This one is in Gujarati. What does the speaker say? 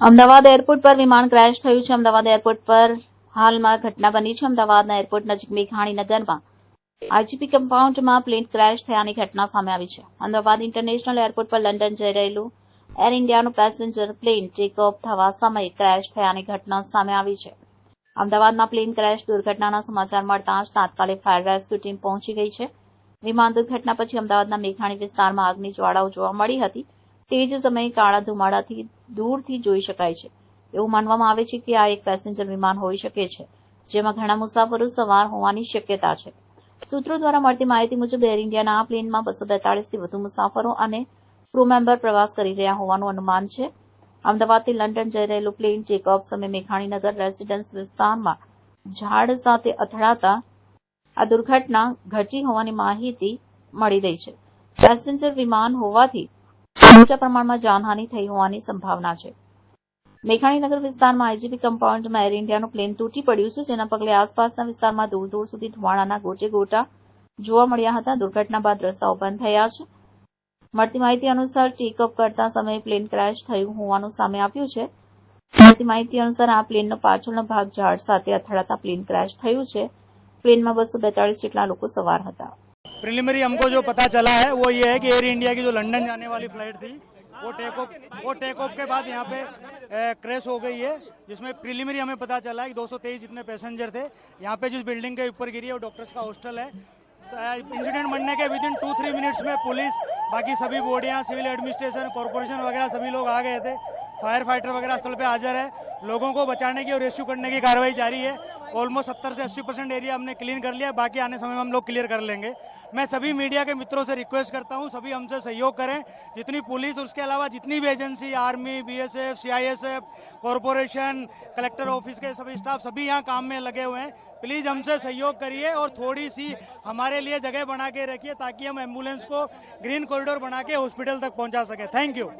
અમદાવાદ એરપોર્ટ પર વિમાન ક્રેશ થયું છે. અમદાવાદ એરપોર્ટ પર હાલમાં ઘટના બની છે. અમદાવાદના એરપોર્ટ નજીક મેઘાણીનગરમાં આઈજીપી કમ્પાઉન્ડમાં પ્લેન ક્રેશ થયાની ઘટના સામે આવી છે. અમદાવાદ ઇન્ટરનેશનલ એરપોર્ટ પર લંડન જઈ રહેલું એર ઇન્ડિયાનું પેસેન્જર પ્લેન ટેક ઓફ થવા સમયે ક્રેશ થયાની ઘટના સામે આવી છે. અમદાવાદમાં પ્લેન ક્રેશ દુર્ઘટનાના સમાચાર મળતા જ તાત્કાલિક ફાયર રેસ્ક્યુ ટીમ પહોંચી ગઈ છે. વિમાન દુર્ઘટના પછી અમદાવાદના મેઘાણી વિસ્તારમાં આગની જ્વાળાઓ જોવા મળી હતી. તે જ સમયે કાળા ધુમાડાથી દૂરથી જોઈ શકાય છે. એવું માનવામાં આવે છે કે આ એક પેસેન્જર વિમાન હોઈ શકે છે, જેમાં ઘણા મુસાફરો સવાર હોવાની શક્યતા છે. સૂત્રો દ્વારા મળતી માહિતી મુજબ એર ઇન્ડિયાના આ પ્લેનમાં બસો બેતાળીસથી વધુ મુસાફરો અને ક્રૂ મેમ્બર પ્રવાસ કરી રહ્યા હોવાનું અનુમાન છે. અમદાવાદથી લંડન જઈ રહેલું પ્લેન ટેક ઓફ સમયે મેઘાણીનગર રેસિડેન્સ વિસ્તારમાં ઝાડ સાથે અથડાતા આ દુર્ઘટના ઘટી હોવાની માહિતી મળી રહી છે. પેસેન્જર વિમાન હોવાથી મોટા પ્રમાણમાં જાનહાની થઈ હોવાની સંભાવના છે. મેઘાણીનગર વિસ્તારમાં આઈજીપી કમ્પાઉન્ડમાં એર ઇન્ડિયાનું પ્લેન તૂટી પડ્યું છે, જેના પગલે આસપાસના વિસ્તારમાં દૂર દૂર સુધી ધુમાડાના ગોટે ગોટા જોવા મળ્યા હતા. દુર્ઘટના બાદ રસ્તાઓ બંધ થયા છે. મળતી માહિતી અનુસાર ટેક ઓફ કરતા સમયે પ્લેન ક્રેશ થયું હોવાનું સામે આવ્યું છે. મળતી માહિતી અનુસાર આ પ્લેનનો પાછળનો ભાગ ઝાડ સાથે અથડાતા પ્લેન ક્રેશ થયું છે. પ્લેનમાં બસો બેતાળીસ જેટલા લોકો સવાર હતા. प्रिलिमिनरी हमको जो पता चला है, वो ये है कि एयर इंडिया की जो लंदन जाने वाली फ़्लाइट थी, वो टेक ऑफ़ वो टेक ऑफ़ के बाद यहाँ पे क्रैश हो गई है, जिसमें प्रिलिमिनरी हमें पता चला है कि 223 जितने पैसेंजर थे, यहाँ पे जिस बिल्डिंग के ऊपर गिरी है, वो डॉक्टर्स का हॉस्टल है। इंसिडेंट बनने के with in two three minutes में पुलिस बाकी सभी बॉडियाँ सिविल एडमिनिस्ट्रेशन कॉरपोरेशन वगैरह सभी लोग आ गए थे। फायर फाइटर वगैरह स्थल पे हाजिर है। लोगों को बचाने की और रेस्क्यू करने की कार्रवाई जारी है। ऑलमोस्ट सत्तर से अस्सी परसेंट एरिया हमने क्लीन कर लिया बाकी आने समय में हम लोग क्लियर कर लेंगे। मैं सभी मीडिया के मित्रों से रिक्वेस्ट करता हूँ, सभी हमसे सहयोग करें। जितनी पुलिस उसके अलावा जितनी भी agency army BSF CISF corporation collector office के सभी स्टाफ सभी यहाँ काम में लगे हुए हैं। प्लीज़ हमसे सहयोग करिए और थोड़ी सी हमारे लिए जगह बना के रखिए ताकि हम एंबुलेंस को ग्रीन कॉरिडोर बना के हॉस्पिटल तक पहुँचा सकें। Thank you